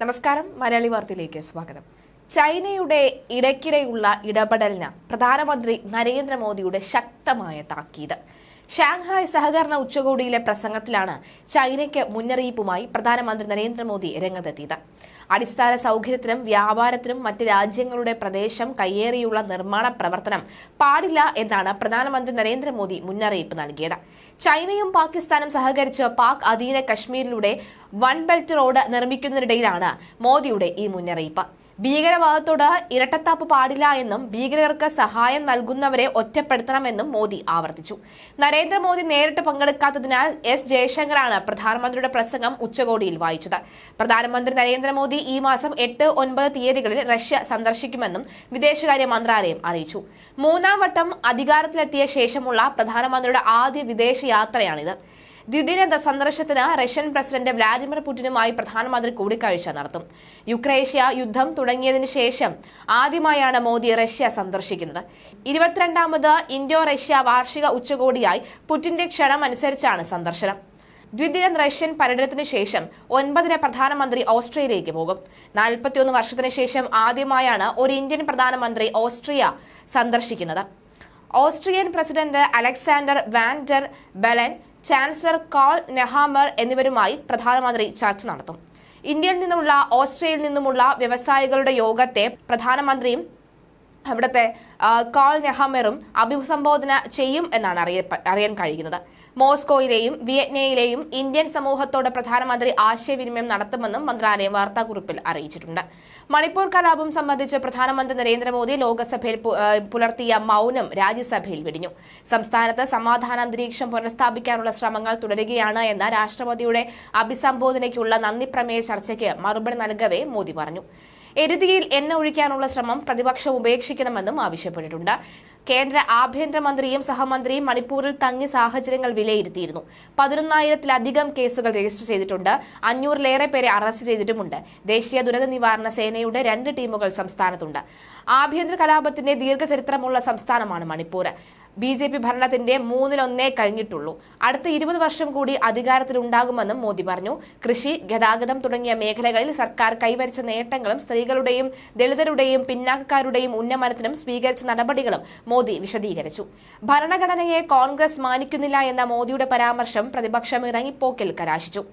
നമസ്കാരം മലയാളി വാർത്തയിലേക്ക് സ്വാഗതം. ചൈനയുടെ ഇടയ്ക്കിടെയുള്ള ഇടപെടലിന് പ്രധാനമന്ത്രി നരേന്ദ്രമോദിയുടെ ശക്തമായ താക്കീത്. ഷാങ്ഹായ് സഹകരണ ഉച്ചകോടിയിലെ പ്രസംഗത്തിലാണ് ചൈനയ്ക്ക് മുന്നറിയിപ്പുമായി പ്രധാനമന്ത്രി നരേന്ദ്രമോദി രംഗത്തെത്തിയത്. അടിസ്ഥാന സൗകര്യത്തിനും വ്യാപാരത്തിനും മറ്റ് രാജ്യങ്ങളുടെ പ്രദേശം കയ്യേറിയുള്ള നിർമ്മാണ പ്രവർത്തനം പാടില്ല എന്നാണ് പ്രധാനമന്ത്രി നരേന്ദ്രമോദി മുന്നറിയിപ്പ് നൽകിയത്. ചൈനയും പാകിസ്ഥാനും സഹകരിച്ച് പാക് അധീന കശ്മീരിലൂടെ വൺ ബെൽറ്റ് റോഡ് നിർമ്മിക്കുന്നതിനിടയിലാണ് മോദിയുടെ ഈ മുന്നറിയിപ്പ്. ഭീകരവാദത്തോട് ഇരട്ടത്താപ്പ് പാടില്ല എന്നും ഭീകരർക്ക് സഹായം നൽകുന്നവരെ ഒറ്റപ്പെടുത്തണമെന്നും മോദി ആവർത്തിച്ചു. നരേന്ദ്രമോദി നേരിട്ട് പങ്കെടുക്കാത്തതിനാൽ എസ് ജയശങ്കറാണ് പ്രധാനമന്ത്രിയുടെ പ്രസംഗം ഉച്ചകോടിയിൽ വായിച്ചത്. പ്രധാനമന്ത്രി നരേന്ദ്രമോദി ഈ മാസം എട്ട് ഒൻപത് തീയതികളിൽ റഷ്യ സന്ദർശിക്കുമെന്നും വിദേശകാര്യ മന്ത്രാലയം അറിയിച്ചു. മൂന്നാം വട്ടം അധികാരത്തിലെത്തിയ ശേഷമുള്ള പ്രധാനമന്ത്രിയുടെ ആദ്യ വിദേശ യാത്രയാണിത് ദ്വിദിന സന്ദർശനത്തിന് റഷ്യൻ പ്രസിഡന്റ് വ്ലാഡിമിർ പുടിനുമായി പ്രധാനമന്ത്രി കൂടിക്കാഴ്ച നടത്തും. യുക്രൈഷ്യ യുദ്ധം തുടങ്ങിയതിന് ശേഷം ആദ്യമായാണ് മോദി റഷ്യ സന്ദർശിക്കുന്നത്. ഇരുപത്തിരണ്ടാമത് ഇൻഡോ റഷ്യ വാർഷിക ഉച്ചകോടിയായി പുടിന്റെ ക്ഷണം അനുസരിച്ചാണ് സന്ദർശനം. ദ്വിദിന റഷ്യൻ പര്യടനത്തിന് ശേഷം ഒൻപതിന് പ്രധാനമന്ത്രി ഓസ്ട്രേലിയയ്ക്ക് പോകും. നാൽപ്പത്തിയൊന്ന് വർഷത്തിന് ശേഷം ആദ്യമായാണ് ഒരു ഇന്ത്യൻ പ്രധാനമന്ത്രി ഓസ്ട്രിയ സന്ദർശിക്കുന്നത്. Austrian president Alexander Van der Bellen chancellor Karl Nehammer എന്നിവരുമായി പ്രധാനമന്ത്രി ചർച്ച നടത്തും. ഇന്ത്യയിൽ നിന്നുള്ള ഓസ്ട്രേലിയയിൽ നിന്നുമുള്ള വ്യവസായികളുടെ യോഗത്തെ പ്രധാനമന്ത്രിയും അവിടുത്തെ കാൾ നെഹമറും അഭിസംബോധന ചെയ്യും എന്നാണ് അറിയാൻ കഴിയുന്നത്. മോസ്കോയിലെയും വിയറ്റ്നയിലെയും ഇന്ത്യൻ സമൂഹത്തോട് പ്രധാനമന്ത്രി ആശയവിനിമയം നടത്തുമെന്നും മന്ത്രാലയം വാർത്താക്കുറിപ്പിൽ അറിയിച്ചിട്ടുണ്ട്. മണിപ്പൂർ കലാപം സംബന്ധിച്ച് പ്രധാനമന്ത്രി നരേന്ദ്രമോദി ലോക്സഭയിൽ പുലർത്തിയ മൗനം രാജ്യസഭയിൽ വിടിഞ്ഞു. സംസ്ഥാനത്ത് സമാധാന അന്തരീക്ഷം പുനഃസ്ഥാപിക്കാനുള്ള ശ്രമങ്ങൾ തുടരുകയാണ് എന്ന രാഷ്ട്രപതിയുടെ അഭിസംബോധനയ്ക്കുള്ള നന്ദി പ്രമേയ ചർച്ചയ്ക്ക് മറുപടി നൽകവേ മോദി പറഞ്ഞു. എരുതിയിൽ എണ്ണ ഒഴിക്കാനുള്ള ശ്രമം പ്രതിപക്ഷം ഉപേക്ഷിക്കണമെന്നും ആവശ്യപ്പെട്ടിട്ടുണ്ട്. കേന്ദ്ര ആഭ്യന്തരമന്ത്രിയും സഹമന്ത്രിയും മണിപ്പൂരിൽ തങ്ങി സാഹചര്യങ്ങൾ വിലയിരുത്തിയിരുന്നു. പതിനൊന്നായിരത്തിലധികം കേസുകൾ രജിസ്റ്റർ ചെയ്തിട്ടുണ്ട്. അഞ്ഞൂറിലേറെ പേരെ അറസ്റ്റ് ചെയ്തിട്ടുമുണ്ട്. ദേശീയ ദുരന്ത നിവാരണ സേനയുടെ രണ്ട് ടീമുകൾ സംസ്ഥാനത്തുണ്ട്. ആഭ്യന്തര കലാപത്തിന്റെ ദീർഘചരിത്രമുള്ള സംസ്ഥാനമാണ് മണിപ്പൂർ ബി ജെ പി ഭരണത്തിന്റെ മൂന്നിലൊന്നേ കഴിഞ്ഞിട്ടുള്ളൂ. അടുത്ത ഇരുപത് വർഷം കൂടി അധികാരത്തിലുണ്ടാകുമെന്നും മോദി പറഞ്ഞു. കൃഷി ഗതാഗതം തുടങ്ങിയ മേഖലകളിൽ സർക്കാർ കൈവരിച്ച നേട്ടങ്ങളും സ്ത്രീകളുടെയും ദളിതരുടെയും പിന്നാക്കക്കാരുടെയും ഉന്നമനത്തിനും സ്വീകരിച്ച നടപടികളും മോദി വിശദീകരിച്ചു. ഭരണഘടനയെ കോൺഗ്രസ് മാനിക്കുന്നില്ല എന്ന മോദിയുടെ പരാമർശം പ്രതിപക്ഷം ഇറങ്ങിപ്പോക്കിൽ കലാശിച്ചു.